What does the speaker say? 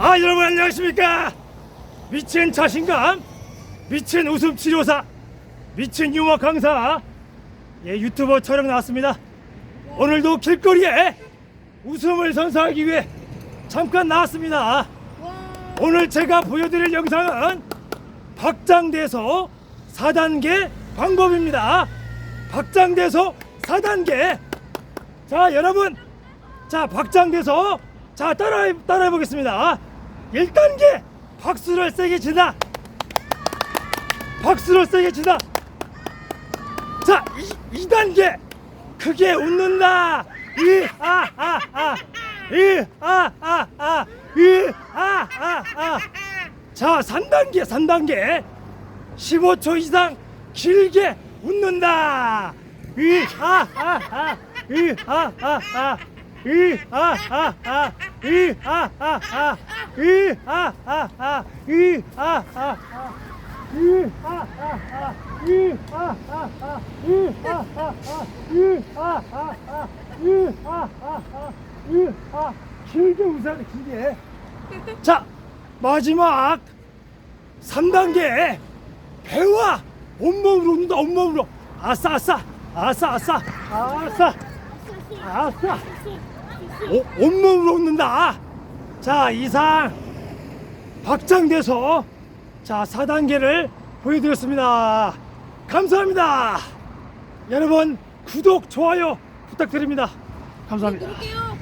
아 여러분 안녕하십니까? 미친 자신감 미친 웃음 치료사 미친 유머 강사. 예 유튜버 촬영 나왔습니다. 오늘도 길거리에 웃음을 선사하기 위해 잠깐 나왔습니다. 오늘 제가 보여드릴 영상은 박장대소 4단계 방법입니다. 박장대소 4단계. 자 여러분. 자 박장대소. 자 따라해 따라해 보겠습니다 1단계 박수를 세게 치다. 박수를 세게 치다. 자 2, 2단계 크게 웃는다. 이아아아. 이아아아. 이아아아. 자 3단계 3단계. 15초 이상 길게 웃는다. 이아아아. 이아아아. 이아아아 이 아 아 아. 이 아 아 아. 이 아 아아. 길게 웃어야 돼 길게 자 마지막 3단계 배와 온몸으로 웃는다 온몸으로. 아싸 아싸. 아싸 아싸. 아싸. 아싸 오, 온몸으로 웃는다. 자 이상 박장돼서 자 4단계를 보여드렸습니다. 감사합니다. 여러분 구독 좋아요 부탁드립니다. 감사합니다. 누를게요.